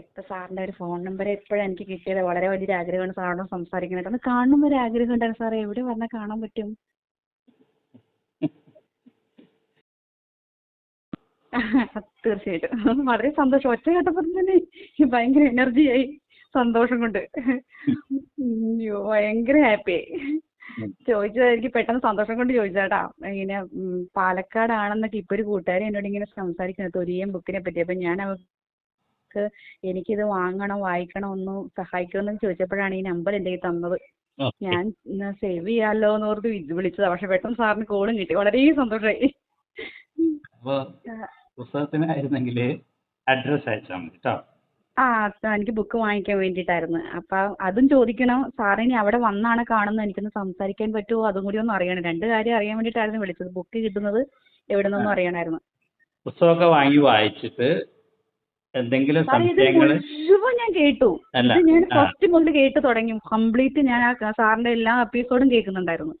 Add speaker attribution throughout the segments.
Speaker 1: ഇപ്പൊ സാറിന്റെ ഒരു ഫോൺ നമ്പർ എപ്പോഴും എനിക്ക് കിട്ടിയത്? വളരെ വലിയൊരു ആഗ്രഹമാണ് സാറിനോട് സംസാരിക്കുന്നത് ഒന്ന് കാണുമ്പോ ഒരു ആഗ്രഹം ഉണ്ടായിരുന്നു. സാറേ എവിടെ വന്നാൽ കാണാൻ പറ്റും? തീർച്ചയായിട്ടും. വളരെ സന്തോഷം. ഒറ്റ കേട്ടപ്പോൾ തന്നെ ഭയങ്കര എനർജിയായി സന്തോഷം കൊണ്ട്. അയ്യോ ഭയങ്കര
Speaker 2: ഹാപ്പി.
Speaker 1: ചോദിച്ചത് എനിക്ക് പെട്ടെന്ന് സന്തോഷം കൊണ്ട് ചോദിച്ചാട്ടാ ഇങ്ങനെ പാലക്കാട് പാലക്കാടാണെന്നൊക്കെ ഇപ്പൊ ഒരു കൂട്ടുകാരി എന്നോട് ഇങ്ങനെ സംസാരിക്കുന്നത്. തൊലിയും ബുക്കിനെ പറ്റി. അപ്പൊ ഞാൻ അവർക്ക് എനിക്കിത് വാങ്ങണം വായിക്കണം ഒന്ന് സഹായിക്കുമെന്ന് ചോദിച്ചപ്പോഴാണ് ഈ നമ്പർ എന്റെ കയ്യിൽ തന്നത്. ഞാൻ സേവ് ചെയ്യാമല്ലോ എന്ന് ഓർത്ത് വിളിച്ചതാ. പക്ഷെ പെട്ടെന്ന് സാറിന് കോളും കിട്ടി. വളരെ സന്തോഷമായി
Speaker 2: അപ്പോൾ പുസ്തകത്തിനായിരുന്നെങ്കിൽ അഡ്രസ്സ് അയച്ചാൽ മതി കേട്ടോ
Speaker 1: ആ എനിക്ക് ബുക്ക് വാങ്ങിക്കാൻ വേണ്ടിയിട്ടായിരുന്നു. അപ്പൊ അതും ചോദിക്കണം. സാറിനി അവിടെ വന്നാണ് കാണുന്നത്. എനിക്കൊന്ന് സംസാരിക്കാൻ പറ്റുമോ? അതും കൂടി ഒന്ന് അറിയണം. രണ്ട് കാര്യം അറിയാൻ വേണ്ടിയിട്ടായിരുന്നു വിളിച്ചത്. ബുക്ക് കിട്ടുന്നത് എവിടെ നിന്നൊന്നും അറിയണമായിരുന്നു.
Speaker 2: പുസ്തകമൊക്കെ വാങ്ങി വായിച്ചിട്ട് എന്തെങ്കിലും സംശയങ്ങൾ
Speaker 1: മുഴുവൻ ഞാൻ കേട്ടു. ഇത് ഞാൻ ഫസ്റ്റ് മുതൽ കേട്ട് തുടങ്ങി. കംപ്ലീറ്റ് ഞാൻ ആ സാറിന്റെ എല്ലാ എപ്പിസോഡും കേൾക്കുന്നുണ്ടായിരുന്നു.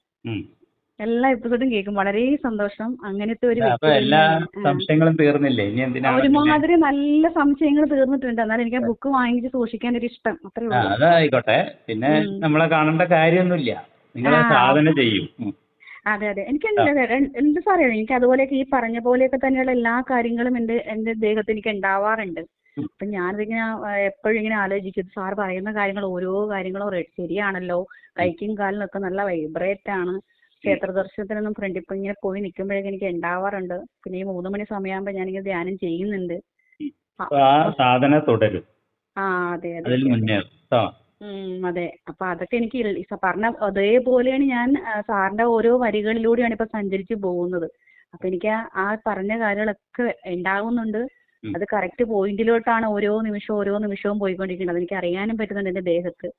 Speaker 1: എല്ലാ എപ്പിസോഡും കേൾക്കും. വളരെ സന്തോഷം. അങ്ങനത്തെ ഒരു
Speaker 2: എല്ലാ സംശയങ്ങളും തീർന്നില്ലേ? ഇനി എന്തിനാണ്
Speaker 1: ഒരുമാതിരി നല്ല സംശയങ്ങൾ തീർന്നിട്ടുണ്ട്. എന്നാൽ എനിക്ക് ആ ബുക്ക് വാങ്ങിച്ച് സൂക്ഷിക്കാൻ ഒരു ഇഷ്ടം. അത്രേ ഉള്ളൂ.
Speaker 2: അതായിക്കോട്ടെ. പിന്നെ നമ്മളെ കാണേണ്ട കാര്യമൊന്നുമില്ല. നിങ്ങൾ സാധനം ചെയ്യും.
Speaker 1: അതെ അതെ. എനിക്ക് എന്ത് സാറേ എനിക്ക് അതുപോലെയൊക്കെ ഈ പറഞ്ഞ പോലെയൊക്കെ തന്നെയുള്ള എല്ലാ കാര്യങ്ങളും എന്റെ എന്റെ ദേഹത്ത് എനിക്ക് ഉണ്ടാവാറുണ്ട്. അപ്പൊ ഞാനിതിങ്ങനെ എപ്പോഴും ഇങ്ങനെ ആലോചിക്കും. സാർ പറയുന്ന കാര്യങ്ങൾ ഓരോ കാര്യങ്ങളും ശരിയാണല്ലോ. കൈക്കും കാലിനൊക്കെ നല്ല വൈബ്രേറ്റ് ആണ്. ക്ഷേത്ര ദർശനത്തിനൊന്നും ഫ്രണ്ട് ഇപ്പൊ ഇങ്ങനെ പോയി നിൽക്കുമ്പോഴേക്കും എനിക്ക് ഉണ്ടാവാറുണ്ട്. പിന്നെ ഈ മൂന്ന് മണി സമയമാകുമ്പോൾ ഞാനിങ്ങനെ ധ്യാനം ചെയ്യുന്നുണ്ട്. ആ,
Speaker 2: ആ സാധന തുടരും.
Speaker 1: ആ അതെ അതെ. അതെ. അപ്പൊ അതൊക്കെ എനിക്ക് പറഞ്ഞ അതേപോലെയാണ് ഞാൻ സാറിന്റെ ഓരോ വരികളിലൂടെയാണ് ഇപ്പൊ സഞ്ചരിച്ചു പോകുന്നത്. അപ്പൊ എനിക്ക് ആ- പറഞ്ഞ കാര്യങ്ങളൊക്കെ ഉണ്ടാവുന്നുണ്ട് അത് കറക്റ്റ് പോയിന്റിലോട്ടാണ് ഓരോ നിമിഷവും ഓരോ നിമിഷവും പോയിക്കൊണ്ടിരിക്കുന്നത്. എനിക്ക് അറിയാനും പറ്റുന്നുണ്ട് എന്റെ ദേഹത്ത്.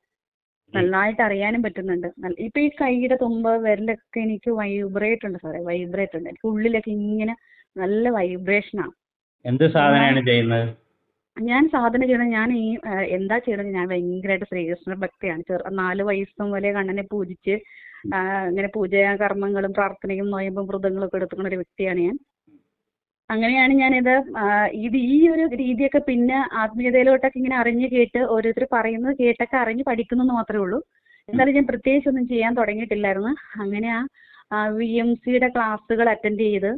Speaker 1: നന്നായിട്ട് അറിയാനും പറ്റുന്നുണ്ട്. ഇപ്പൊ ഈ കൈയുടെ തുമ്പ് വിരലൊക്കെ എനിക്ക് വൈബ്രേറ്റ് ഉണ്ട് സാറേ വൈബ്രേറ്റ് ഉണ്ട്. എനിക്ക് ഉള്ളിലൊക്കെ ഇങ്ങനെ നല്ല വൈബ്രേഷനാണ്
Speaker 2: എന്ത് സാധനമാണ് ചെയ്യുന്നത്?
Speaker 1: ഞാൻ സാധന ചെയ്യണം ഞാൻ ഈ എന്താ ചെയ്യണത് ഞാൻ ഭയങ്കരമായിട്ട് ശ്രീകൃഷ്ണ ഭക്തിയാണ്. ചെറു നാല് വയസ്സും വരെ കണ്ണനെ പൂജിച്ച് ഇങ്ങനെ പൂജ കർമ്മങ്ങളും പ്രാർത്ഥനയും നോയമ്പും വ്രതങ്ങളും ഒക്കെ എടുത്തുകൊണ്ട ഒരു വ്യക്തിയാണ് ഞാൻ. അങ്ങനെയാണ് ഞാനിത് ഇത് ഈ ഒരു രീതിയൊക്കെ പിന്നെ ആത്മീയതയിലോട്ടൊക്കെ ഇങ്ങനെ അറിഞ്ഞ് കേട്ട് ഓരോരുത്തർ പറയുന്നത് കേട്ടൊക്കെ അറിഞ്ഞ് പഠിക്കുന്നു എന്ന് മാത്രമേ ഉള്ളൂ. എന്നാലും ഞാൻ പ്രത്യേകിച്ച് ഒന്നും ചെയ്യാൻ തുടങ്ങിയിട്ടില്ലായിരുന്നു. അങ്ങനെ ആ വി എം സിയുടെ ക്ലാസ്സുകൾ അറ്റൻഡ് ചെയ്ത്.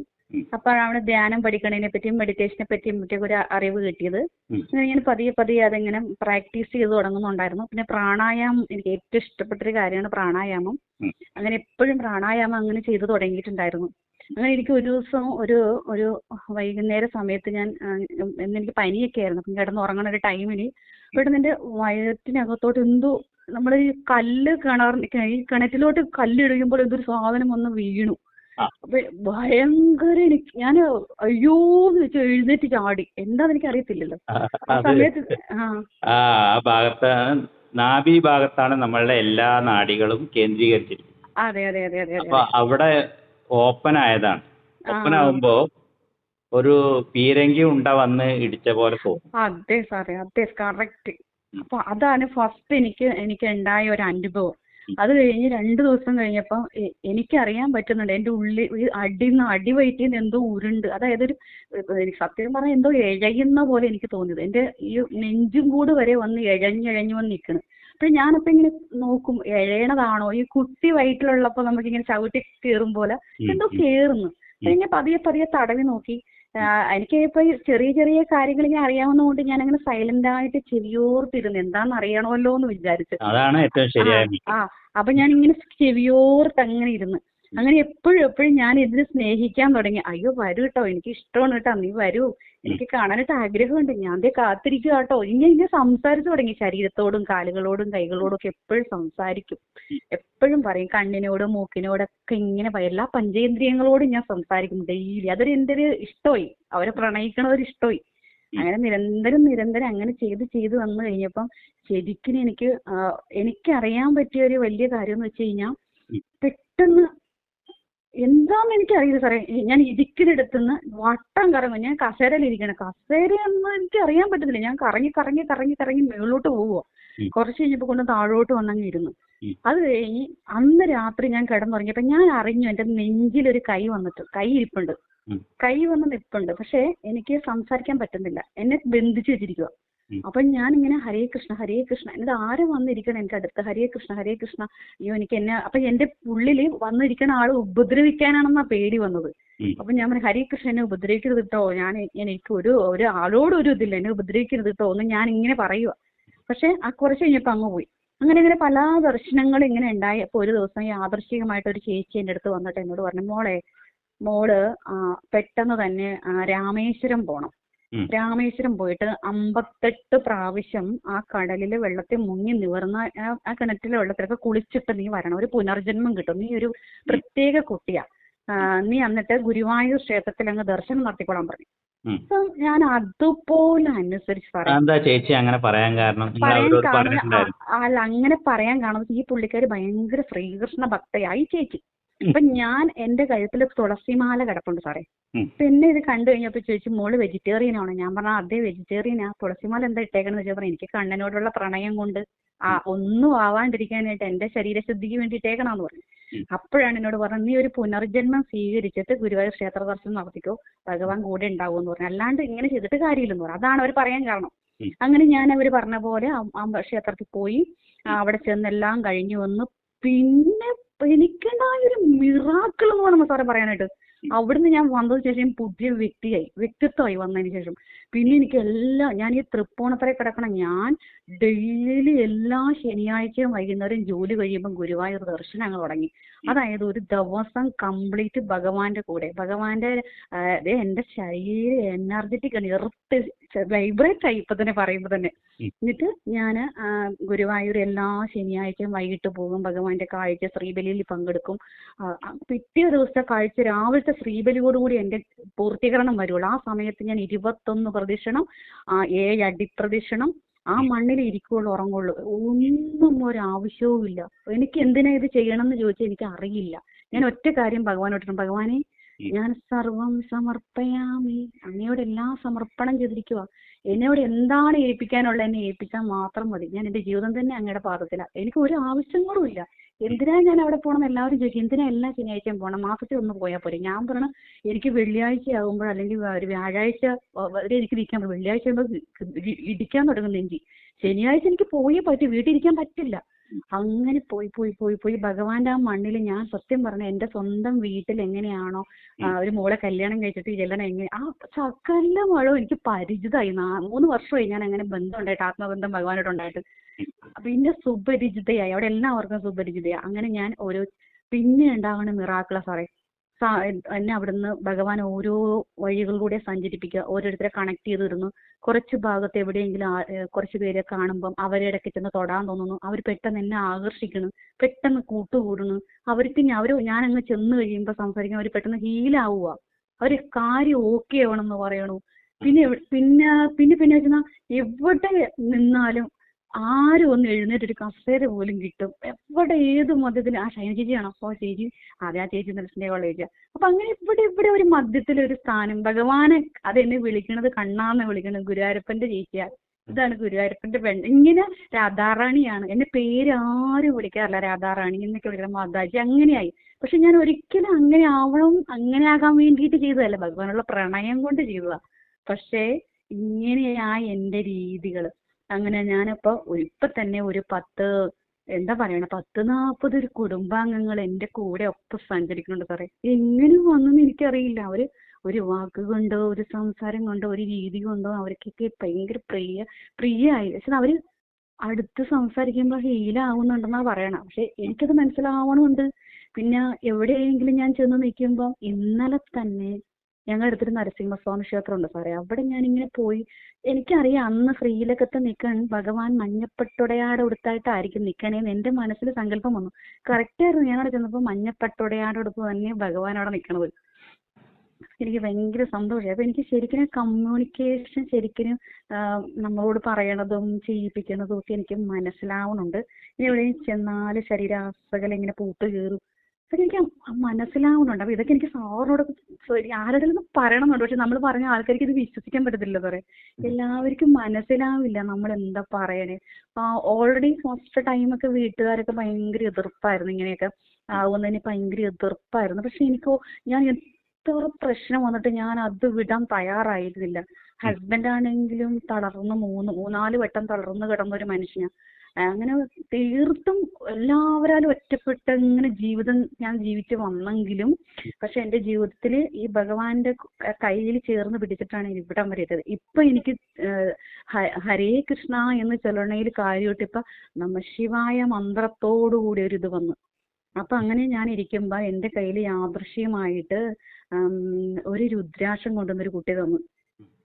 Speaker 1: അപ്പോഴാണ് ധ്യാനം പഠിക്കണതിനെ പറ്റിയും മെഡിറ്റേഷനെ പറ്റിയും മറ്റൊക്കെ ഒരു അറിവ് കിട്ടിയത്. അങ്ങനെ ഞാൻ പതിയെ പതിയെ അതിങ്ങനെ പ്രാക്ടീസ് ചെയ്ത് തുടങ്ങുന്നുണ്ടായിരുന്നു. പിന്നെ പ്രാണായാമം എനിക്ക് ഏറ്റവും ഇഷ്ടപ്പെട്ട ഒരു കാര്യമാണ് പ്രാണായാമം. അങ്ങനെ എപ്പോഴും പ്രാണായാമം അങ്ങനെ ചെയ്തു തുടങ്ങിയിട്ടുണ്ടായിരുന്നു. അങ്ങനെ എനിക്ക് ഒരു ദിവസം ഒരു ഒരു വൈകുന്നേര സമയത്ത് ഞാൻ എനിക്ക് പനിയൊക്കെ ആയിരുന്നു. അപ്പം കിടന്ന് ഉറങ്ങണ ഒരു ടൈമിൽ പെട്ടെന്ന് നിന്റെ വയറ്റിനകത്തോട്ട് എന്തോ നമ്മൾ ഈ കല്ല് കിണർ ഈ കിണറ്റിലോട്ട് കല്ലിടുമ്പോൾ എന്തൊരു സാധനം വന്ന് വീണു. ഭയങ്കര എനിക്ക് ഞാൻ അയ്യോ എന്ന് വെച്ച് എഴുന്നേറ്റ് ചാടി. എന്താന്ന് എനിക്ക് അറിയത്തില്ലല്ലോ
Speaker 2: ആ,
Speaker 1: സമയത്ത് ആ.
Speaker 2: ഭാഗത്താണ് നാഭി ഭാഗത്താണ് നമ്മളുടെ എല്ലാ നാഡികളും കേന്ദ്രീകരിച്ചിരിക്കുന്നത്.
Speaker 1: അതെ അതെ അതെ അതെ
Speaker 2: അപ്പൊ അവിടെ ഓപ്പൺ ആയതാണ്. ഓപ്പൺ ആവുമ്പോ ഒരു പീരങ്കി ഉണ്ട വന്ന് ഇടിച്ച പോലെ തോന്നും.
Speaker 1: അതെ സാറേ അതെ കറക്റ്റ്. അപ്പൊ അതാണ് ഫസ്റ്റ് എനിക്ക് എനിക്ക് ഉണ്ടായ ഒരു അനുഭവം. അത് കഴിഞ്ഞ് രണ്ട് ദിവസം കഴിഞ്ഞപ്പോൾ എനിക്കറിയാൻ പറ്റുന്നുണ്ട് എന്റെ ഉള്ളിൽ ഈ അടിന്ന് അടിവയറ്റിൽ നിന്ന് എന്തോ ഉരുണ്ട്. അതായത് ഒരു സത്യം പറഞ്ഞാൽ എന്തോ ഇഴയുന്ന പോലെ എനിക്ക് തോന്നിയത്. എന്റെ ഈ നെഞ്ചും കൂട് വരെ വന്ന് ഇഴഞ്ഞിഴഞ്ഞു വന്ന് നിൽക്കണം. അപ്പോൾ ഞാനപ്പോൾ ഇങ്ങനെ നോക്കും ഇഴയണതാണോ? ഈ കുട്ടി വയറ്റിലുള്ളപ്പോൾ നമുക്കിങ്ങനെ ചവിട്ടി കയറും പോലെ എന്തോ കയറുന്നു ഞാൻ പതിയെ പതിയെ തടവി നോക്കി. എനിക്ക് ഇപ്പൊ ഈ ചെറിയ ചെറിയ കാര്യങ്ങൾ ഇങ്ങനെ അറിയാവുന്നതുകൊണ്ട് ഞാൻ അങ്ങനെ സൈലന്റ് ആയിട്ട് ചെവിയോർത്തിരുന്നു. എന്താന്ന് അറിയണമല്ലോ എന്ന് വിചാരിച്ചു ആ അപ്പൊ ഞാൻ ഇങ്ങനെ ചെവിയോർത്ത് അങ്ങനെ ഇരുന്ന്. അങ്ങനെ എപ്പോഴും എപ്പോഴും ഞാൻ ഇതിനെ സ്നേഹിക്കാൻ തുടങ്ങി. അയ്യോ വരൂ കേട്ടോ എനിക്ക് ഇഷ്ടമാണ് കേട്ടോ നീ വരൂ. എനിക്ക് കാണാനായിട്ട് ആഗ്രഹമുണ്ട്. ഞാൻ ദേ കാത്തിരിക്കുക കേട്ടോ ഇങ്ങനെ ഇങ്ങനെ സംസാരിച്ചു തുടങ്ങി. ശരീരത്തോടും കാലുകളോടും കൈകളോടും ഒക്കെ എപ്പോഴും സംസാരിക്കും. എപ്പോഴും പറയും കണ്ണിനോടും മൂക്കിനോടൊക്കെ ഇങ്ങനെ. എല്ലാ പഞ്ചേന്ദ്രിയങ്ങളോടും ഞാൻ സംസാരിക്കും ഡെയിലി. അതൊരു എന്റെ ഒരു ഇഷ്ടമായി അവരെ പ്രണയിക്കണ ഒരു ഇഷ്ടമായി അങ്ങനെ നിരന്തരം നിരന്തരം അങ്ങനെ ചെയ്ത് ചെയ്ത് വന്നു കഴിഞ്ഞപ്പം ശരിക്കും എനിക്ക് എനിക്ക് അറിയാൻ പറ്റിയ ഒരു വലിയ കാര്യം എന്ന് വെച്ച് കഴിഞ്ഞാൽ പെട്ടെന്ന് എന്താന്ന് എനിക്കറിയില്ല സാറേ. ഞാൻ ഇരിക്കുന്നിടത്തുനിന്ന് വട്ടം കറങ്ങും. ഞാൻ കസേരയിൽ ഇരിക്കണം കസേരയൊന്നും എനിക്ക് അറിയാൻ പറ്റുന്നില്ല ഞാൻ കറങ്ങി കറങ്ങി കറങ്ങി കറങ്ങി മേളിലോട്ട് പോവുക. കുറച്ച് കഴിഞ്ഞപ്പോ കൊണ്ട് താഴോട്ട് വന്നങ്ങ് ഇരുന്നു. അത് കഴിഞ്ഞ് അന്ന് രാത്രി ഞാൻ കിടന്നുറങ്ങിയപ്പോ ഞാൻ അറിഞ്ഞു എന്റെ നെഞ്ചിലൊരു കൈ വന്നിട്ട് കൈ ഇരിപ്പുണ്ട്. കൈ വന്ന് നിൽപ്പുണ്ട് പക്ഷെ എനിക്ക് സംസാരിക്കാൻ പറ്റുന്നില്ല. എന്നെ ബന്ധിച്ചു വെച്ചിരിക്കുക. അപ്പൊ ഞാൻ ഇങ്ങനെ ഹരേ കൃഷ്ണ ഹരേ കൃഷ്ണ എന്നിട്ട് ആരെ വന്നിരിക്കണം എനിക്ക് അടുത്ത്? ഹരേ കൃഷ്ണ ഹരേ കൃഷ്ണ. അയ്യോ എനിക്ക് എന്നെ അപ്പൊ എന്റെ ഉള്ളിൽ വന്നിരിക്കണ ആൾ ഉപദ്രവിക്കാനാണെന്നാ പേടി വന്നത്. അപ്പൊ ഞാൻ പറഞ്ഞു ഹരേ കൃഷ്ണ എന്നെ ഉപദ്രവിക്കരുത് കേട്ടോ ഞാൻ എനിക്ക് ഒരു ഒരു ആളോട് ഒരു ഇതില്ല എന്നെ ഉപദ്രവിക്കരുത് കേട്ടോ എന്ന് ഞാൻ ഇങ്ങനെ പറയുക പക്ഷെ ആ കുറച്ച് കഴിഞ്ഞപ്പോ അങ്ങ് പോയി. അങ്ങനെ ഇങ്ങനെ പല ദർശനങ്ങൾ ഇങ്ങനെ ഉണ്ടായി. അപ്പൊ ഒരു ദിവസം യാദർശികമായിട്ട് ഒരു ചേച്ചി എന്റെ അടുത്ത് വന്നിട്ട് എന്നോട് പറഞ്ഞു മോളെ മോൾ പെട്ടെന്ന് തന്നെ രാമേശ്വരം പോണം. രാമേശ്വരം പോയിട്ട് അമ്പത്തെട്ട് പ്രാവശ്യം ആ കടലിലെ വെള്ളത്തിൽ മുങ്ങി നിവർന്ന ആ- കിണറ്റിലെ വെള്ളത്തിലൊക്കെ കുളിച്ചിട്ട് നീ വരണം. ഒരു പുനർജന്മം കിട്ടും. നീ ഒരു പ്രത്യേക കുട്ടിയാ. നീ എന്നിട്ട് ഗുരുവായൂർ ക്ഷേത്രത്തിൽ അങ്ങ് ദർശനം നടത്തിക്കോളാൻ പറഞ്ഞു. ഞാൻ അതുപോലെ അനുസരിച്ച് പറയാം.
Speaker 2: ചേച്ചി അങ്ങനെ പറയാൻ കാരണം?
Speaker 1: അല്ല അങ്ങനെ പറയാൻ കാരണം ഈ പുള്ളിക്കാരി ഭയങ്കര ശ്രീകൃഷ്ണ ഭക്തയായി ചേച്ചി. അപ്പൊ ഞാൻ എന്റെ കഴുത്തിൽ തുളസിമാല കിടപ്പുണ്ട് സാറേ.
Speaker 2: അപ്പൊ
Speaker 1: പിന്നെ ഇത് കണ്ടു കഴിഞ്ഞപ്പോ ചോദിച്ചു മോൾ വെജിറ്റേറിയൻ ആണോ? ഞാൻ പറഞ്ഞ അതെ ആ. തുളസിമാല എന്താ ഇട്ടേക്കണെന്ന് ചോദിച്ചപ്പോ എനിക്ക് കണ്ണനോടുള്ള പ്രണയം കൊണ്ട് ആ ഒന്നും ആവാണ്ടിരിക്കാനായിട്ട് എന്റെ ശരീരശുദ്ധിക്ക് വേണ്ടി ഇട്ടേക്കണമെന്ന് പറഞ്ഞു. അപ്പോഴാണ് എന്നോട് പറഞ്ഞത് നീ ഒരു പുനർജന്മം സ്വീകരിച്ചിട്ട് ഗുരുവായൂർ ക്ഷേത്ര ദർശനം നടത്തിക്കോ. ഭഗവാൻ കൂടെ ഉണ്ടാവും എന്ന് പറഞ്ഞു. അല്ലാണ്ട് ഇങ്ങനെ ചെയ്തിട്ട് കാര്യമില്ലെന്ന് പറഞ്ഞു. അതാണ് അവർ പറയാൻ കാരണം. അങ്ങനെ ഞാൻ അവർ പറഞ്ഞ പോലെ ക്ഷേത്രത്തിൽ പോയി. അവിടെ ചെന്നെല്ലാം കഴിഞ്ഞു വന്ന്. പിന്നെ എനിക്കുണ്ടായ ഒരു മിറാക്കിൾ എന്ന് വേണം സാറേ പറയാനായിട്ട്. അവിടുന്ന് ഞാൻ വന്നതിന് ശേഷം പുതിയ വ്യക്തിയായി വ്യക്തിത്വമായി വന്നതിന് ശേഷം. പിന്നെ എനിക്ക് എല്ലാം ഞാൻ ഈ തൃപ്പൂണിത്തറയിൽ കിടക്കണം ഞാൻ ഡെയിലി എല്ലാ ശനിയാഴ്ചയും വൈകുന്നേരം ജോലി കഴിയുമ്പോൾ ഗുരുവായൂർ ദർശനങ്ങൾ തുടങ്ങി. അതായത് ഒരു ദിവസം കംപ്ലീറ്റ് ഭഗവാന്റെ കൂടെ ഭഗവാന്റെ എന്റെ ശരീരം എനർജറ്റിക് ആണ് എർത്ത് വൈബ്രേറ്റ് ആയി ഇപ്പൊ തന്നെ പറയുമ്പോ തന്നെ. എന്നിട്ട് ഞാൻ ഗുരുവായൂർ എല്ലാ ശനിയാഴ്ചയും വൈകിട്ട് പോകും ഭഗവാന്റെ കാഴ്ച ശ്രീബലിയിൽ പങ്കെടുക്കും. പിറ്റേ ദിവസത്തെ കാഴ്ച രാവിലത്തെ ശ്രീബലിയോടുകൂടി എന്റെ പൂർത്തീകരണം വരുള്ളൂ. ആ സമയത്ത് ഞാൻ ഇരുപത്തൊന്ന് പ്രദക്ഷിണം ആ ഏഴ് അടിപ്രദക്ഷിണം ആ മണ്ണിൽ ഇരിക്കുള്ളൂ ഉറങ്ങുള്ളൂ. ഒന്നും ഒരു ആവശ്യവും ഇല്ല. എനിക്ക് എന്തിനാ ഇത് ചെയ്യണം എന്ന് ചോദിച്ചാൽ എനിക്ക് അറിയില്ല. ഞാൻ ഒറ്റ കാര്യം ഭഗവാനോട് ഭഗവാനെ ഞാൻ സർവം സമർപ്പയാമി. അങ്ങയോട് എല്ലാം സമർപ്പണം ചെയ്തിരിക്കുക എന്നോട് എന്താണ് ഏൽപ്പിക്കാനുള്ള എന്നെ ഏൽപ്പിച്ചാൽ മാത്രം മതി. ഞാൻ എന്റെ ജീവിതം തന്നെ അങ്ങയുടെ പാദത്തിലാണ് എനിക്ക് ഒരു ആവശ്യങ്ങളും ഇല്ല. എന്തിനാ ഞാൻ അവിടെ പോകണം എല്ലാവരും ചോദിക്കും എന്തിനാ എല്ലാ ശനിയാഴ്ചയും പോകണം മാസത്തിൽ ഒന്ന് പോയാൽ പോരെ. ഞാൻ പറയണം എനിക്ക് വെള്ളിയാഴ്ച ആകുമ്പോൾ അല്ലെങ്കിൽ ഒരു വ്യാഴാഴ്ച വരെ എനിക്ക് ഇരിക്കാൻ വെള്ളിയാഴ്ച ആകുമ്പോൾ ഇടിക്കാൻ തുടങ്ങും ശനിയാഴ്ച എനിക്ക് പോയേ പറ്റൂ വീട്ടിലിരിക്കാൻ പറ്റില്ല. അങ്ങനെ പോയി പോയി പോയി പോയി. ഭഗവാന്റെ ആ മണ്ണിൽ ഞാൻ സത്യം പറഞ്ഞ എന്റെ സ്വന്തം വീട്ടിൽ എങ്ങനെയാണോ ഒരു മോളെ കല്യാണം കഴിച്ചിട്ട് ചെല്ലണം എങ്ങനെ ആ സകല മഴവും എനിക്ക് പരിചിതമായി മൂന്ന് വർഷമായി ഞാൻ അങ്ങനെ ബന്ധം ഉണ്ടായിട്ട് ആത്മബന്ധം ഭഗവാനോട് ഉണ്ടായിട്ട്. പിന്നെ സുപരിചിതയായി. അവിടെ എല്ലാവർക്കും സുപരിചിതയായി അങ്ങനെ ഞാൻ ഓരോ പിന്നെ ഉണ്ടാവണ മിറാക്കിള സാറേ? എന്നെ അവിടുന്ന് ഭഗവാൻ ഓരോ വഴികളിലൂടെ സഞ്ചരിപ്പിക്കുക ഓരോരുത്തരെ കണക്ട് ചെയ്ത് തരുന്നു കുറച്ച് ഭാഗത്ത് എവിടെയെങ്കിലും കുറച്ച് പേരെ കാണുമ്പം ഇടയ്ക്ക് ചെന്ന് തൊടാൻ തോന്നുന്നു. അവർ പെട്ടെന്ന് എന്നെ ആകർഷിക്കുന്നു പെട്ടെന്ന് കൂട്ടുകൂടുന്നു. അവർക്ക് അവർ ഞാൻ അങ്ങ് ചെന്ന് കഴിയുമ്പോൾ സംസാരിക്കുമ്പോൾ അവർ പെട്ടെന്ന് ഹീലാവുക അവർ കാര്യം ഓക്കെ ആവണമെന്ന് പറയണു. പിന്നെ പിന്നെ പിന്നെ പിന്നെ വെച്ചാൽ എവിടെ നിന്നാലും ആരും ഒന്ന് എഴുന്നേറ്റ് ഒരു കസേര പോലും കിട്ടും. എവിടെ ഏത് മധ്യത്തിൽ ആ ഷൈന ചേച്ചിയാണോ? ഓ ചേച്ചി. അതെ ആ ചേച്ചി നല്ല സ്നേഹമുള്ള ചേച്ചിയാ. അപ്പൊ അങ്ങനെ ഇവിടെ ഇവിടെ ഒരു മധ്യത്തിൽ ഒരു സ്ഥാനം. ഭഗവാനെ അതെന്നെ വിളിക്കണത് കണ്ണാന്ന് വിളിക്കണത് ഗുരുവായൂരപ്പന്റെ ചേച്ചിയാ. ഇതാണ് ഗുരുവായൂരപ്പന്റെ പെണ്ണ് ഇങ്ങനെ രാധാറാണിയാണ്. എന്റെ പേര് ആരും വിളിക്കാറില്ല. രാധാറാണി എന്നൊക്കെ വിളിക്കണം മാതാജി അങ്ങനെയായി. പക്ഷെ ഞാൻ ഒരിക്കലും അങ്ങനെ ആവണം അങ്ങനെ ആകാൻ വേണ്ടിയിട്ട് ചെയ്തതല്ല. ഭഗവാനുള്ള പ്രണയം കൊണ്ട് ചെയ്തതാ. പക്ഷേ ഇങ്ങനെയായി എന്റെ രീതികൾ അങ്ങനെ ഞാനിപ്പോ ഇപ്പൊ തന്നെ ഒരു പത്ത് എന്താ പറയണ പത്ത് നാൽപ്പത് ഒരു കുടുംബാംഗങ്ങൾ എന്റെ കൂടെ ഒപ്പം സഞ്ചരിക്കുന്നുണ്ട് സാറേ. എങ്ങനെ വന്നെന്ന് എനിക്കറിയില്ല. അവർ ഒരു വാക്ക് കൊണ്ടോ ഒരു സംസാരം കൊണ്ടോ ഒരു രീതി കൊണ്ടോ അവർക്കൊക്കെ ഭയങ്കര പ്രിയ പ്രിയായി. പക്ഷെ അവർ അടുത്ത് സംസാരിക്കുമ്പോൾ ഹീലാവുന്നുണ്ടെന്നാ പറയണ. പക്ഷെ എനിക്കത് മനസ്സിലാവണമുണ്ട് പിന്നെ എവിടെയെങ്കിലും ഞാൻ ചെന്ന് നിൽക്കുമ്പോൾ ഇന്നലെ തന്നെ ഞങ്ങളുടെ അടുത്തൊരു നരസിംഹസ്വാമി ക്ഷേത്രം ഉണ്ട് സാറേ. അവിടെ ഞാൻ ഇങ്ങനെ പോയി. എനിക്കറിയാം അന്ന് ശ്രീലകത്ത് നിൽക്കാൻ ഭഗവാൻ മഞ്ഞപ്പട്ടുടയാട് ഉടുത്തായിട്ടായിരിക്കും നിൽക്കണേന്ന് എന്റെ മനസ്സിൽ സങ്കല്പം വന്നു. കറക്റ്റ് ആയിരുന്നു. ഞാൻ അവിടെ ചെന്നപ്പോൾ മഞ്ഞപ്പട്ടുടയാട് ഉടുപ്പ് തന്നെ ഭഗവാൻ അവിടെ നിൽക്കണത് എനിക്ക് ഭയങ്കര സന്തോഷമായി അപ്പൊ എനിക്ക് ശരിക്കും കമ്മ്യൂണിക്കേഷൻ ശരിക്കും നമ്മളോട് പറയണതും ചെയ്യിപ്പിക്കുന്നതും ഒക്കെ എനിക്ക് മനസ്സിലാവണുണ്ട്. ഇനി എവിടെയും ചെന്നാൽ ശരീരാസകലം ഇങ്ങനെ പൂട്ട് കയറും അപ്പൊ എനിക്ക് മനസ്സിലാവുന്നുണ്ട്. അപ്പൊ ഇതൊക്കെ എനിക്ക് സാറിനോട് ആരോടെങ്കിലും പറയണമെന്നുണ്ട്. പക്ഷെ നമ്മൾ പറഞ്ഞ ആൾക്കാർക്ക് ഇത് വിശ്വസിക്കാൻ പറ്റത്തില്ല സാറേ. എല്ലാവർക്കും മനസ്സിലാവില്ല നമ്മൾ എന്താ പറയണേ ഓൾറെഡി ഫസ്റ്റ് ടൈമൊക്കെ വീട്ടുകാരൊക്കെ ഭയങ്കര എതിർപ്പായിരുന്നു ഇങ്ങനെയൊക്കെ. ആവുന്നതിന് ഭയങ്കര എതിർപ്പായിരുന്നു. പക്ഷെ എനിക്കോ ഞാൻ എത്ര പ്രശ്നം വന്നിട്ട് ഞാൻ അത് വിടാൻ തയ്യാറായിരുന്നില്ല. ഹസ്ബൻഡ് ആണെങ്കിലും തളർന്ന് മൂന്ന് മൂന്നാൽ വട്ടം തളർന്ന് കിടന്ന ഒരു മനുഷ്യനാ. അങ്ങനെ തീർത്തും എല്ലാവരാലും ഒറ്റപ്പെട്ട് ഇങ്ങനെ ജീവിതം ഞാൻ ജീവിച്ച് വന്നെങ്കിലും പക്ഷെ എന്റെ ജീവിതത്തിൽ ഈ ഭഗവാന്റെ കയ്യിൽ ചേർന്ന് പിടിച്ചിട്ടാണ് ഇവിടം വരെ എത്തിയത്. ഇപ്പൊ എനിക്ക് ഹരേ കൃഷ്ണ എന്ന് ചൊല്ലണയിൽ കാര്യമായിട്ട് ഇപ്പൊ നമശിവായ മന്ത്രത്തോടു കൂടി ഒരു ഇത് വന്നു. അപ്പൊ അങ്ങനെ ഞാൻ ഇരിക്കുമ്പോ എന്റെ കയ്യിൽ യാദൃശ്യമായിട്ട് ഒരു രുദ്രാക്ഷം കൊണ്ടുവന്നൊരു കുട്ടി തന്നു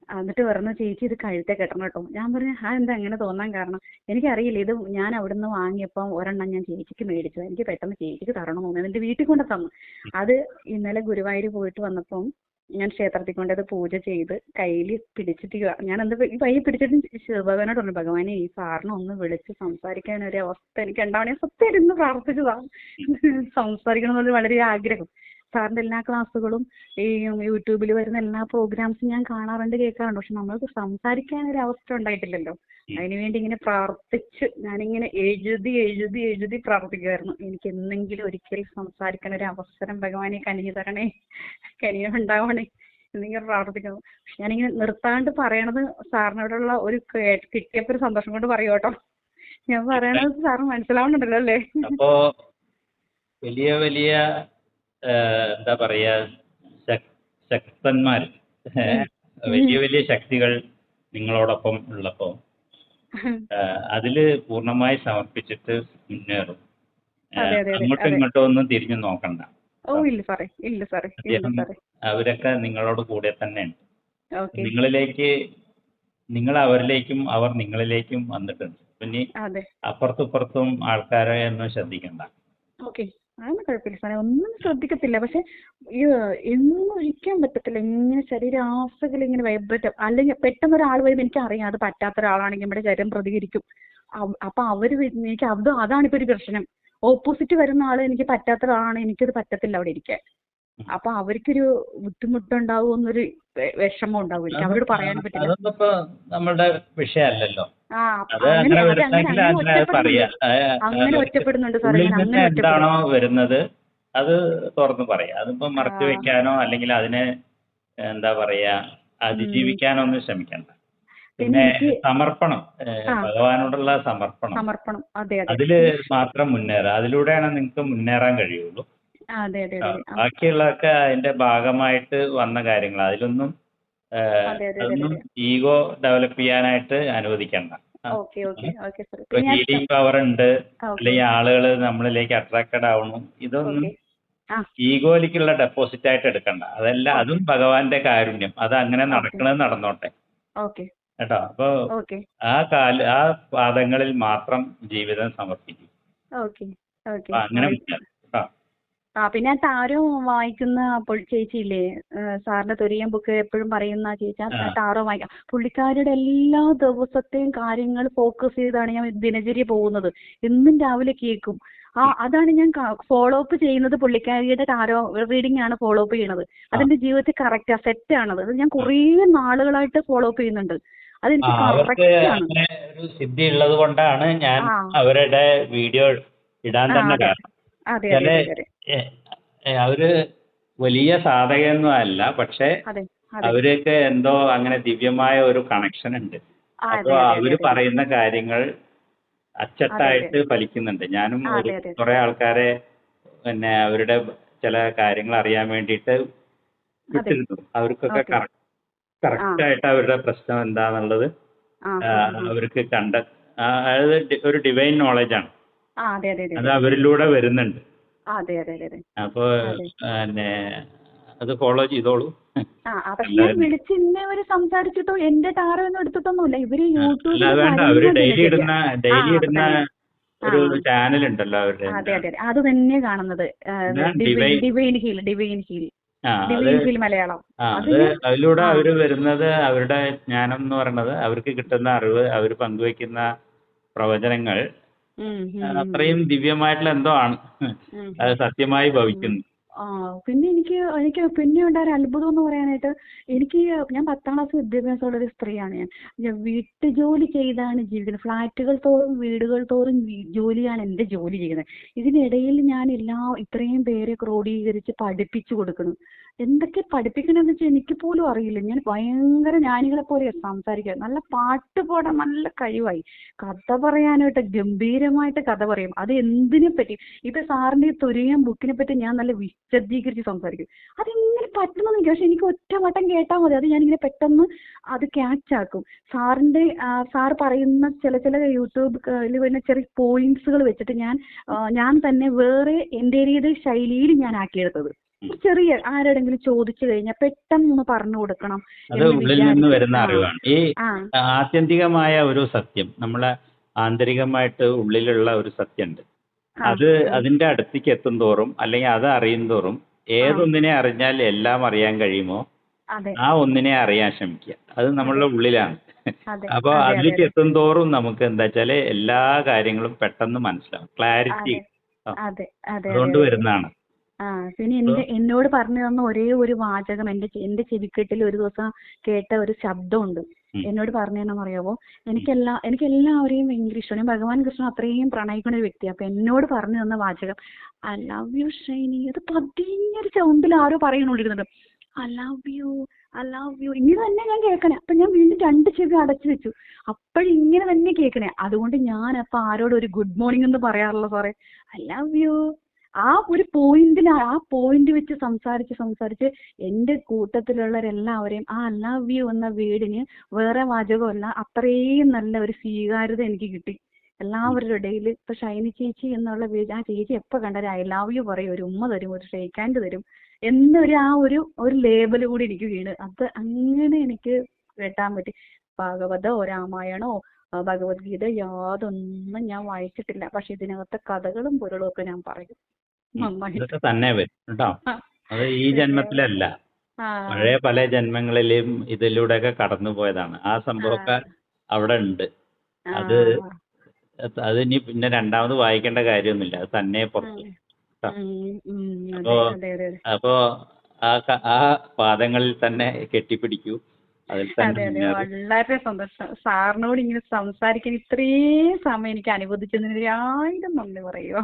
Speaker 1: എന്നിട്ട് പറഞ്ഞു ചേച്ചി ഇത് കഴുത്തെ കെട്ടണം കേട്ടോ. ഞാൻ പറഞ്ഞു ആ എന്താ അങ്ങനെ തോന്നാൻ കാരണം? എനിക്കറിയില്ല ഇത് ഞാൻ അവിടുന്ന് വാങ്ങിയപ്പോൾ ഒരെണ്ണം ഞാൻ ചേച്ചിക്ക് മേടിച്ചത് എനിക്ക് പെട്ടെന്ന് ചേച്ചിക്ക് തരണം തോന്നി. എന്റെ വീട്ടിൽ കൊണ്ട് തന്നു. അത് ഇന്നലെ ഗുരുവായൂർ പോയിട്ട് വന്നപ്പം ഞാൻ ക്ഷേത്രത്തിൽ കൊണ്ട് അത് പൂജ ചെയ്ത് കയ്യിൽ പിടിച്ചിട്ട് ഞാൻ എന്ത് ഈ കൈ പിടിച്ചിട്ട് ശിവഭഗവാനോട് പറഞ്ഞു ഭഗവാനെ ഈ സാറിനെ ഒന്ന് വിളിച്ച് സംസാരിക്കാൻ ഒരു അവസ്ഥ എനിക്ക് ഉണ്ടാവണേ സത്യം ഇരുന്ന് പ്രാർത്ഥിച്ചതാണ് സംസാരിക്കണം എന്നുള്ള വളരെ ആഗ്രഹം. സാറിന്റെ എല്ലാ ക്ലാസ്സുകളും ഈ യൂട്യൂബിൽ വരുന്ന എല്ലാ പ്രോഗ്രാംസും ഞാൻ കാണാറുണ്ട് കേൾക്കാറുണ്ട്. പക്ഷെ നമ്മൾക്ക് സംസാരിക്കാൻ ഒരു അവസ്ഥ ഉണ്ടായിട്ടില്ലല്ലോ അതിനുവേണ്ടി ഇങ്ങനെ പ്രാർത്ഥിച്ച് ഞാനിങ്ങനെ എഴുതി എഴുതി എഴുതി പ്രാർത്ഥിക്കുമായിരുന്നു എനിക്ക് എന്തെങ്കിലും ഒരിക്കൽ സംസാരിക്കാൻ ഒരു അവസരം ഭഗവാനെ കനിഞ്ഞു തരണേ കനിയുണ്ടാവണേ എന്നിങ്ങനെ പ്രാർത്ഥിക്കുന്നു. പക്ഷെ ഞാനിങ്ങനെ നിർത്താണ്ട് പറയണത് സാറിനോടുള്ള ഒരു കിട്ടിയപ്പോ ഒരു സന്തോഷം കൊണ്ട് പറയൂ കേട്ടോ. ഞാൻ പറയണത് സാർ മനസ്സിലാവുന്നുണ്ടല്ലോ അല്ലേ?
Speaker 2: അപ്പോ വലിയ വലിയ എന്താ പറയാ ശക്- ശക്തന്മാർ. വലിയ വലിയ ശക്തികൾ നിങ്ങളോടൊപ്പം ഉള്ളപ്പോ അതിൽ പൂർണമായി സമർപ്പിച്ചിട്ട് മുന്നേറും. അങ്ങോട്ടും ഇങ്ങോട്ടും ഒന്നും തിരിഞ്ഞു നോക്കണ്ട. അവരൊക്കെ നിങ്ങളോട് കൂടെ
Speaker 1: തന്നെയുണ്ട്
Speaker 2: നിങ്ങളിലേക്ക് നിങ്ങൾ അവരിലേക്കും അവർ നിങ്ങളിലേക്കും വന്നിട്ടുണ്ട്. പിന്നെ അപ്പുറത്തും ഇപ്പുറത്തും ആൾക്കാരെ ഒന്നും ശ്രദ്ധിക്കണ്ട.
Speaker 1: അതൊന്നും കുഴപ്പമില്ല. സാറേ ഒന്നും ശ്രദ്ധിക്കത്തില്ല. പക്ഷെ എന്നും ഒഴിക്കാൻ പറ്റത്തില്ല. ഇങ്ങനെ ശരീരാസകൾ ഇങ്ങനെ വൈബ്രേറ്റ് അല്ലെങ്കിൽ പെട്ടെന്ന് ഒരാൾ വരുമ്പോൾ എനിക്ക് അറിയാം അത് പറ്റാത്ത ഒരാളാണെങ്കിൽ നമ്മുടെ ശരീരം പ്രതികരിക്കും. അപ്പൊ അവർ എനിക്ക് അത് അതാണ് ഇപ്പൊ ഒരു പ്രശ്നം. ഓപ്പോസിറ്റ് വരുന്ന ആൾ എനിക്ക് പറ്റാത്ത ഒരാളാണ്. എനിക്കത് പറ്റത്തില്ല അവിടെ ഇരിക്കാൻ. അപ്പൊ അവർക്കൊരു ബുദ്ധിമുട്ടുണ്ടാവും എന്നൊരു വെ- വിഷമം ഉണ്ടാവും. എനിക്ക് അവരോട് പറയാൻ പറ്റില്ല. ആ അങ്ങനെ
Speaker 2: അങ്ങനെ
Speaker 1: ഒറ്റപ്പെടുന്നുണ്ട്. ഒറ്റപ്പെടുന്നുണ്ട് സാറേ. അങ്ങനെ
Speaker 2: വരുന്നത് അത് തുറന്ന് പറയാം. അതിപ്പോ മറച്ചു വെക്കാനോ അല്ലെങ്കിൽ അതിനെ എന്താ പറയാ അതിജീവിക്കാനോ ഒന്നും ശ്രമിക്കണ്ട.
Speaker 1: പിന്നെ
Speaker 2: സമർപ്പണം. ഭഗവാനോടുള്ള സമർപ്പണം.
Speaker 1: സമർപ്പണം. അതെ അതെ.
Speaker 2: അതിൽ മാത്രം മുന്നേറുക അതിലൂടെയാണ് നിങ്ങൾക്ക് മുന്നേറാൻ കഴിയുള്ളൂ. ബാക്കിയുള്ളതൊക്കെ അതിന്റെ ഭാഗമായിട്ട് വന്ന കാര്യങ്ങളാണ് അതിലൊന്നും അതൊന്നും ഈഗോ ഡെവലപ്പ് ചെയ്യാനായിട്ട് അനുവദിക്കണ്ട. ഹീലിംഗ് പവർ ഉണ്ട് അല്ലെങ്കിൽ ആളുകൾ നമ്മളിലേക്ക് അട്രാക്റ്റഡ് ആവണം. ഇതൊന്നും ഈഗോയിലേക്കുള്ള ഡെപ്പോസിറ്റ് ആയിട്ട് എടുക്കണ്ട. അതല്ല അതും ഭഗവാന്റെ കാരുണ്യം. അത് അങ്ങനെ നടക്കണത് നടന്നോട്ടെ.
Speaker 1: ഓക്കെ.
Speaker 2: കേട്ടോ? അപ്പൊ ആ കാല ആ പാദങ്ങളിൽ മാത്രം ജീവിതം സമർപ്പിക്കും. അങ്ങനെ
Speaker 1: ആ പിന്നെ താരോ വായിക്കുന്ന അപ്പോൾ ചേച്ചിയില്ലേ സാറിന്റെ തൊരിയൻ ബുക്ക് എപ്പോഴും പറയുന്ന ചേച്ചി ആ താറോ വായിക്കാം പുള്ളിക്കാരുടെ എല്ലാ ദിവസത്തെയും കാര്യങ്ങൾ ഫോക്കസ് ചെയ്താണ് ഞാൻ ദിനചര്യ പോകുന്നത്. എന്നും രാവിലെ കേൾക്കും. ആ അതാണ് ഞാൻ ഫോളോ അപ്പ് ചെയ്യുന്നത് പുള്ളിക്കാരിയുടെ താരോ റീഡിംഗ് ആണ് ഫോളോ അപ്പ് ചെയ്യുന്നത് അതെന്റെ ജീവിതത്തിൽ കറക്റ്റാ സെറ്റ് ആണത്. അത് ഞാൻ കുറേ നാളുകളായിട്ട് ഫോളോ അപ്പ് ചെയ്യുന്നുണ്ട്. അതെനിക്ക് കറക്റ്റ് ആണ്.
Speaker 2: ഒരു സിദ്ധി ഉള്ളത് കൊണ്ടാണ് ഞാൻ. അവരുടെ വീഡിയോ ഇടാൻ തന്നെ
Speaker 1: അതെ.
Speaker 2: കാരണം. അവർ വലിയ സാധകയൊന്നും അല്ല പക്ഷെ
Speaker 1: അതെ
Speaker 2: എന്തോ അങ്ങനെ ദിവ്യമായ ഒരു കണക്ഷൻ ഉണ്ട്. അപ്പൊ
Speaker 1: അവർ
Speaker 2: പറയുന്ന കാര്യങ്ങൾ അച്ചട്ടായിട്ട് ഫലിക്കുന്നുണ്ട്. ഞാനും ഒരു. കുറെ ആൾക്കാരെ പിന്നെ അവരുടെ ചില കാര്യങ്ങൾ അറിയാൻ വേണ്ടിയിട്ട് വിട്ടിരുന്നു. അവർക്കൊക്കെ. കറക്റ്റ് ആയിട്ട് അവരുടെ പ്രശ്നം എന്താന്നുള്ളത് അവർക്ക് കണ്ട അതായത് ഒരു ഡിവൈൻ നോളജ് ആണ്.
Speaker 1: അതെ
Speaker 2: അവരിലൂടെ വരുന്നുണ്ട്.
Speaker 1: അതെ അതെ അതെ
Speaker 2: അപ്പൊ പിന്നെ അത് ഫോളോ ചെയ്തോളൂ.
Speaker 1: ആ പക്ഷെ ഞാൻ
Speaker 2: അല്ലാതെ-
Speaker 1: വിളിച്ച് ഇന്നേ വരെ സംസാരിച്ചിട്ടോ എന്റെ ടാറോ ഒന്നും എടുത്തിട്ടൊന്നുമില്ല. ഇവർ യൂട്യൂബിൽ
Speaker 2: അവർ ഡെയിലി ഇടുന്ന ഡെയിലി ഇടുന്ന ഒരു ചാനൽ ഉണ്ടല്ലോ അവരുടെ.
Speaker 1: അതെ അതെ അതെ. തന്നെ കാണുന്നത്. Divine heal divine heal.
Speaker 2: അതിലൂടെ അവർ വരുന്നത് അവരുടെ ജ്ഞാനം എന്ന് പറയുന്നത് അവർക്ക് കിട്ടുന്ന അറിവ് അവർ പങ്കുവെക്കുന്ന പ്രവചനങ്ങൾ. അത്രയും ദിവ്യമായിട്ടുള്ള എന്തോ ആണ്. അത് സത്യമായി ഭവിക്കുന്നു.
Speaker 1: പിന്നെ എനിക്ക് എനിക്ക് പിന്നെ ഉണ്ടായ ഒരു അത്ഭുതം എന്ന് പറയാനായിട്ട് എനിക്ക് ഞാൻ പത്താം ക്ലാസ് വിദ്യാഭ്യാസമുള്ള ഒരു സ്ത്രീയാണ് ഞാൻ. ഞാൻ വീട്ടുജോലി ചെയ്താണ് ജീവിക്കുന്നത്. ഫ്ലാറ്റുകൾ തോറും വീടുകൾ തോറും ജോലിയാണ് എന്റെ ജോലി ചെയ്യുന്നത്. ഇതിനിടയിൽ ഞാൻ എല്ലാ ഇത്രയും പേരെ ക്രോഡീകരിച്ച് പഠിപ്പിച്ചു കൊടുക്കണം എന്തൊക്കെ പഠിപ്പിക്കണമെന്ന് വെച്ചാൽ എനിക്ക് പോലും അറിയില്ല. ഞാൻ ഭയങ്കര ജ്ഞാനികളെ പോലെ സംസാരിക്കുക നല്ല പാട്ട് പാടാൻ നല്ല കഴിവായി. കഥ പറയാനായിട്ട് ഗംഭീരമായിട്ട് കഥ പറയും. അത് എന്തിനെ പറ്റി? ഇപ്പൊ സാറിന്റെ തുരയം ബുക്കിനെ പറ്റി ഞാൻ നല്ല വിശദീകരിച്ച് സംസാരിക്കും. അതെങ്ങനെ പറ്റുമെന്ന് എനിക്ക് പക്ഷെ എനിക്ക് ഒറ്റ വട്ടം കേട്ടാൽ മതി. അത് ഞാനിങ്ങനെ പെട്ടെന്ന് അത് ക്യാച്ച് ആക്കും. സാറിന്റെ സാർ പറയുന്ന ചില ചില യൂട്യൂബ് ൽ വരുന്ന ചെറിയ പോയിന്റ്സുകൾ വെച്ചിട്ട് ഞാൻ ഞാൻ തന്നെ വേറെ എന്റേതായ ശൈലിയിൽ ഞാൻ ആക്കിയെടുത്തത്. ചെറിയ ആരോടെങ്കിലും ചോദിച്ചു കഴിഞ്ഞാൽ പെട്ടെന്ന് പറഞ്ഞു കൊടുക്കണം
Speaker 2: അത് ഉള്ളിൽ നിന്ന് വരുന്ന അറിവാണ്. ഈ ആത്യന്തികമായ ഒരു സത്യം നമ്മളെ ആന്തരികമായിട്ട് ഉള്ളിലുള്ള ഒരു സത്യമുണ്ട്. അത് അതിന്റെ അടുത്തേക്ക് എത്തും തോറും അല്ലെങ്കിൽ അത് അറിയും തോറും ഏതൊന്നിനെ അറിഞ്ഞാൽ എല്ലാം അറിയാൻ കഴിയുമോ ആ ഒന്നിനെ അറിയാൻ ശ്രമിക്കുക. അത് നമ്മളുടെ ഉള്ളിലാണ്. അപ്പൊ
Speaker 1: അതെ, അതെ
Speaker 2: അതിലേക്ക് എത്തും തോറും നമുക്ക് എന്താ വെച്ചാൽ എല്ലാ കാര്യങ്ങളും പെട്ടെന്ന് മനസ്സിലാവും. ക്ലാരിറ്റി.
Speaker 1: അതെ. അതെ. അതെ
Speaker 2: അതുകൊണ്ട് വരുന്നതാണ്.
Speaker 1: ആ സിനി എന്റെ എന്നോട് പറഞ്ഞു തന്ന ഒരേ ഒരു വാചകം എന്റെ എന്റെ ചെവിക്കെട്ടിൽ ഒരു ദിവസം കേട്ട ഒരു ശബ്ദമുണ്ട്. എന്നോട് പറഞ്ഞു തന്നെ അറിയാവോ എനിക്കെല്ലാ എനിക്ക് എല്ലാവരെയും ഭയങ്കര ഇഷ്ടമാണ്. ഞാൻ ഭഗവാൻ കൃഷ്ണൻ അത്രയും പ്രണയിക്കുന്ന ഒരു വ്യക്തിയാണ് അപ്പൊ എന്നോട് പറഞ്ഞു തന്ന വാചകം ഐ ലവ് യു ഷൈനി. അത് പതിഞ്ഞൊരു സൗണ്ടിൽ ആരോ പറയണോണ്ടിരുന്നുണ്ട് I love you I love you ഇങ്ങനെ തന്നെ ഞാൻ കേൾക്കണേ. അപ്പൊ ഞാൻ വീണ്ടും രണ്ട് ചെവി അടച്ചു വെച്ചു. അപ്പോഴിങ്ങനെ തന്നെ കേൾക്കണേ. അതുകൊണ്ട് ഞാൻ അപ്പൊ ആരോട് ഒരു ഗുഡ് മോർണിംഗ് എന്ന് പറയാറുള്ള സാറേ ഐ ലവ് യു ആ ഒരു പോയിന്റിൽ ആ പോയിന്റ് വെച്ച് സംസാരിച്ച് സംസാരിച്ച് എന്റെ കൂട്ടത്തിലുള്ളവരെല്ലാവരെയും ആ ലവ് യു എന്ന വീടിന് വേറെ വാചകമല്ല അത്രയും നല്ല ഒരു സ്വീകാര്യത എനിക്ക് കിട്ടി. എല്ലാവരുടെ ഇടയിൽ ഇപ്പൊ ഷൈനി ചേച്ചി എന്നുള്ള വീട് ആ ചേച്ചി എപ്പോ കണ്ടാലും ഐ ലവ് യു പറയും ഒരു ഉമ്മ തരും ഒരു ഷെയ്ക്ക് ഹാൻഡ് തരും എന്നൊരു ആ ഒരു ഒരു ലേബൽ കൂടി എനിക്ക് വീണ് അത് അങ്ങനെ എനിക്ക് കേട്ടാൻ പറ്റി. ഭാഗവതോ രാമായണോ ഭഗവത്ഗീത യാതൊന്നും ഞാൻ വായിച്ചിട്ടില്ല. പക്ഷെ ഇതിനകത്തെ കഥകളും പൊരുളും ഒക്കെ ഞാൻ പറയും.
Speaker 2: ഇതൊക്കെ തന്നെ വരും കേട്ടോ. അത് ഈ ജന്മത്തിലല്ല. പഴയ പല ജന്മങ്ങളിലെയും ഇതിലൂടെയൊക്കെ കടന്നു പോയതാണ് ആ. സംഭവമൊക്കെ അവിടെ ഉണ്ട് അത് അത് ഇനി പിന്നെ രണ്ടാമത് വായിക്കേണ്ട കാര്യമൊന്നുമില്ല. അത് തന്നെ പുറത്ത്. അപ്പോ. അപ്പോ ആ പാദങ്ങളിൽ തന്നെ കെട്ടിപ്പിടിക്കൂ.
Speaker 1: അതെ അതെ. വളരെ സന്തോഷം. സാറിനോട് ഇങ്ങനെ സംസാരിക്കാൻ ഇത്രയും സമയം എനിക്ക് അനുവദിച്ചതിന് ഒരായിരം നന്ദി പറയോ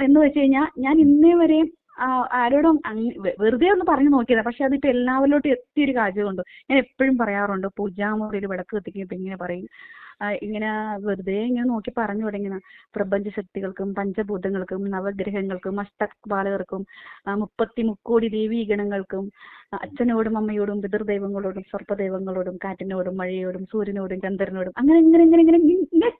Speaker 1: എന്ന് വെച്ച് കഴിഞ്ഞാൽ ഞാൻ ഇന്നേ വരെയും ആരോടും വെറുതെ ഒന്ന് പറഞ്ഞു നോക്കിയതാ. പക്ഷെ അതിപ്പോ എല്ലാവരിലോട്ടും എത്തിയൊരു കാര്യമുണ്ട് ഞാൻ എപ്പോഴും പറയാറുണ്ട് പൂജാമുറിയിൽ വിളക്ക് കത്തിക്കുമ്പോ ഇങ്ങനെ പറയും ഇങ്ങനെ വെറുതെ ഇങ്ങനെ നോക്കി പറഞ്ഞു തുടങ്ങിയ പ്രപഞ്ച ശക്തികൾക്കും പഞ്ചഭൂതങ്ങൾക്കും നവഗ്രഹങ്ങൾക്കും അഷ്ടബാലകർക്കും മുപ്പത്തി മുക്കോടി ദേവീ ഗണങ്ങൾക്കും അച്ഛനോടും അമ്മയോടും പിതൃദൈവങ്ങളോടും സർപ്പദൈവങ്ങളോടും കാറ്റിനോടും മഴയോടും സൂര്യനോടും ചന്ദ്രനോടും അങ്ങനെ ഇങ്ങനെ ഇങ്ങനെ ഇങ്ങനെ ഇങ്ങനെ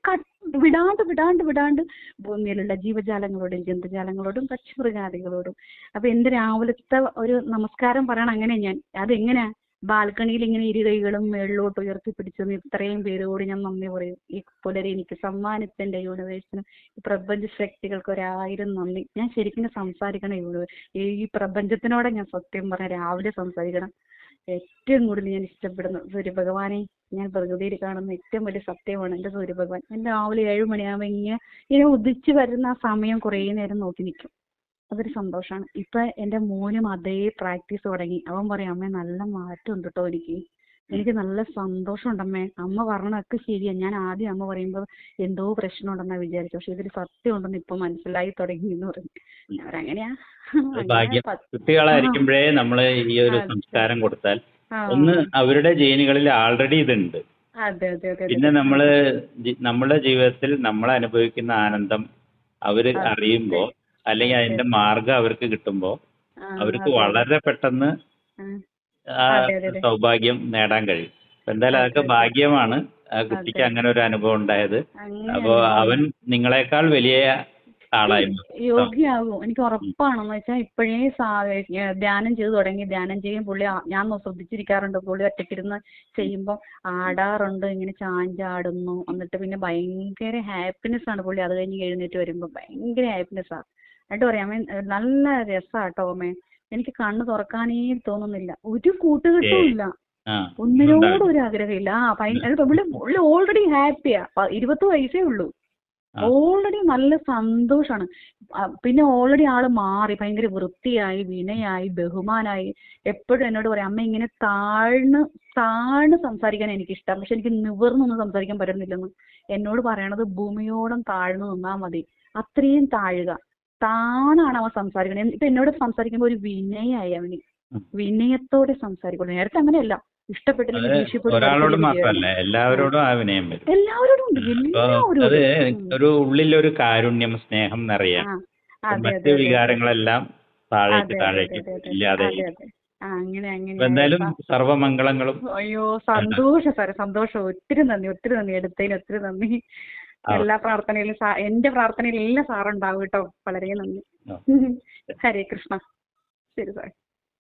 Speaker 1: വിടാണ്ട് വിടാണ്ട് വിടാണ്ട് ഭൂമിയിലുള്ള ജീവജാലങ്ങളോടും ജന്തുജാലങ്ങളോടും പക്ഷി മൃഗാദികളോടും അപ്പൊ എന്റെ രാവിലത്തെ ഒരു നമസ്കാരം പറയണം അങ്ങനെ ഞാൻ. അതെങ്ങനെയാ? ബാൽക്കണിയിൽ ഇങ്ങനെ ഇരു കൈകളും മേളിലോട്ട് ഉയർത്തി പിടിച്ചു ഇത്രയും പേരോട് ഞാൻ നന്ദി പറയും. ഈ പുലരെ എനിക്ക് സമ്മാനിച്ച എന്റെ യൂണിവേഴ്സിനും ഈ പ്രപഞ്ച ശക്തികൾക്ക് ഒരായിരം നന്ദി. ഞാൻ ശരിക്കും സംസാരിക്കണം യൂണിവേഴ്സ് ഈ പ്രപഞ്ചത്തിനോടെ ഞാൻ സത്യം പറഞ്ഞ രാവിലെ സംസാരിക്കണം. ഏറ്റവും കൂടുതൽ ഞാൻ ഇഷ്ടപ്പെടുന്ന സൂര്യഭഗവാനെ. ഞാൻ പ്രകൃതിയിൽ കാണുന്ന ഏറ്റവും വലിയ സത്യമാണ് എന്റെ സൂര്യഭഗവാൻ. ഞാൻ രാവിലെ ഏഴ് മണിയാകുമ്പോൾ ഇങ്ങനെ ഇങ്ങനെ ഉദിച്ചു വരുന്ന ആ സമയം കുറേ നേരം നോക്കി നിൽക്കും. അതൊരു സന്തോഷാണ്. ഇപ്പൊ എന്റെ മോനും അതേ പ്രാക്ടീസ് തുടങ്ങി. അവൻ പറയും അമ്മേ നല്ല മാറ്റം ഉണ്ട് കേട്ടോ എനിക്ക്. എനിക്ക് നല്ല സന്തോഷമുണ്ടമ്മേ. അമ്മ പറഞ്ഞതൊക്കെ ശരിയാ. ഞാൻ ആദ്യം അമ്മ പറയുമ്പോൾ എന്തോ പ്രശ്നം പ്രശ്നമുണ്ടെന്നാ വിചാരിച്ചു പക്ഷെ ഇതൊരു സത്യം ഉണ്ടെന്ന് ഇപ്പൊ മനസ്സിലായി തുടങ്ങി എന്ന് പറഞ്ഞു പ-
Speaker 2: കുട്ടികളായിരിക്കുമ്പോഴേ നമ്മൾ ഈ ഒരു. സംസ്കാരം കൊടുത്താൽ. ഒന്ന് അവരുടെ ജീനുകളിൽ ആൾറെഡി ഇതുണ്ട്. പിന്നെ നമ്മൾ നമ്മുടെ ജീവിതത്തിൽ നമ്മൾ അനുഭവിക്കുന്ന ആനന്ദം അവർ
Speaker 1: അതെ.
Speaker 2: അല്ലെങ്കിൽ അതിന്റെ മാർഗം അവർക്ക്
Speaker 1: കിട്ടുമ്പോൾ
Speaker 2: അവർക്ക് വളരെ പെട്ടെന്ന്
Speaker 1: ആ.
Speaker 2: സൗഭാഗ്യം നേടാൻ കഴിയും. എന്തായാലും അതൊക്കെ
Speaker 1: അതെ, അതെ.
Speaker 2: ഭാഗ്യമാണ്. ആ കുട്ടിക്ക് അങ്ങനെ ഒരു അനുഭവം ഉണ്ടായത്. അപ്പോ അവൻ നിങ്ങളെക്കാൾ വലിയ
Speaker 1: യോഗ്യാകും എനിക്ക് ഉറപ്പാണെന്ന് വെച്ചാൽ ഇപ്പോഴേ ധ്യാനം ചെയ്തു തുടങ്ങി. ധ്യാനം ചെയ്യും പുള്ളി ഞാൻ ശ്രദ്ധിച്ചിരിക്കാറുണ്ട്. പുള്ളി ഒറ്റക്കിരുന്ന് ചെയ്യുമ്പോൾ ആടാറുണ്ട്. ഇങ്ങനെ ചാഞ്ചാടുന്നു. എന്നിട്ട് പിന്നെ ഭയങ്കര ഹാപ്പിനെസ് ആണ് പുള്ളി. അത് കഴിഞ്ഞ് എഴുന്നേറ്റ് വരുമ്പോൾ ഭയങ്കര ഹാപ്പിനെസ് ആ. എന്നിട്ട് പറയാം "അമ്മേ, നല്ല രസാട്ടോ അമ്മേ. എനിക്ക് കണ്ണ് തുറക്കാനേ തോന്നുന്നില്ല. ഒരു കൂട്ടുകെട്ടും ഇല്ല. ഒന്നിനോടും ഒരു ആഗ്രഹമില്ല. ആ ഭയങ്കര പുള്ളി ഓൾറെഡി ഹാപ്പിയാ ഇരുപത്തി വയസ്സേ ഉള്ളൂ. ഓൾറെഡി നല്ല സന്തോഷാണ്. പിന്നെ ഓൾറെഡി ആൾ മാറി. ഭയങ്കര വൃത്തിയായി വിനയായി ബഹുമാനായി. എപ്പോഴും എന്നോട് പറയും അമ്മ ഇങ്ങനെ താഴ്ന്ന് താഴ്ന്ന് സംസാരിക്കാൻ എനിക്ക് ഇഷ്ടം പക്ഷെ എനിക്ക് നിവർന്നൊന്നും സംസാരിക്കാൻ പറ്റുന്നില്ലെന്ന്. എന്നോട് പറയണത് ഭൂമിയോളം താഴ്ന്നു നിന്നാ മതി. അത്രയും താഴുക. താണാണ് അവൻ സംസാരിക്കുന്നത് ഇപ്പൊ എന്നോട് സംസാരിക്കുമ്പോൾ ഒരു വിനയായി അവന്. വിനയത്തോടെ സംസാരിക്കുള്ളൂ. നേരത്തെ അങ്ങനെയല്ല.
Speaker 2: ഒരാളോട് മാത്രമല്ല എല്ലാവരോടും ആ വിനയം വരും.
Speaker 1: എല്ലാവരോടും
Speaker 2: അത് ഒരു ഉള്ളിലൊരു കാരുണ്യം സ്നേഹം
Speaker 1: അതെ
Speaker 2: മറ്റ് വികാരങ്ങളെല്ലാം താഴേക്ക് താഴേക്ക്. ഇല്ലാതെ എന്തായാലും സർവമംഗളങ്ങളും
Speaker 1: അയ്യോ സന്തോഷം സാറേ. സന്തോഷം. ഒത്തിരി നന്ദി ഒത്തിരി നന്ദി. എടുത്തതിന് ഒത്തിരി നന്ദി. എല്ലാ പ്രാർത്ഥനയിലും എന്റെ പ്രാർത്ഥനയിൽ എല്ലാം സാറുണ്ടാവും കേട്ടോ. വളരെ നന്ദി. ഹരേ കൃഷ്ണ. ശരി സാർ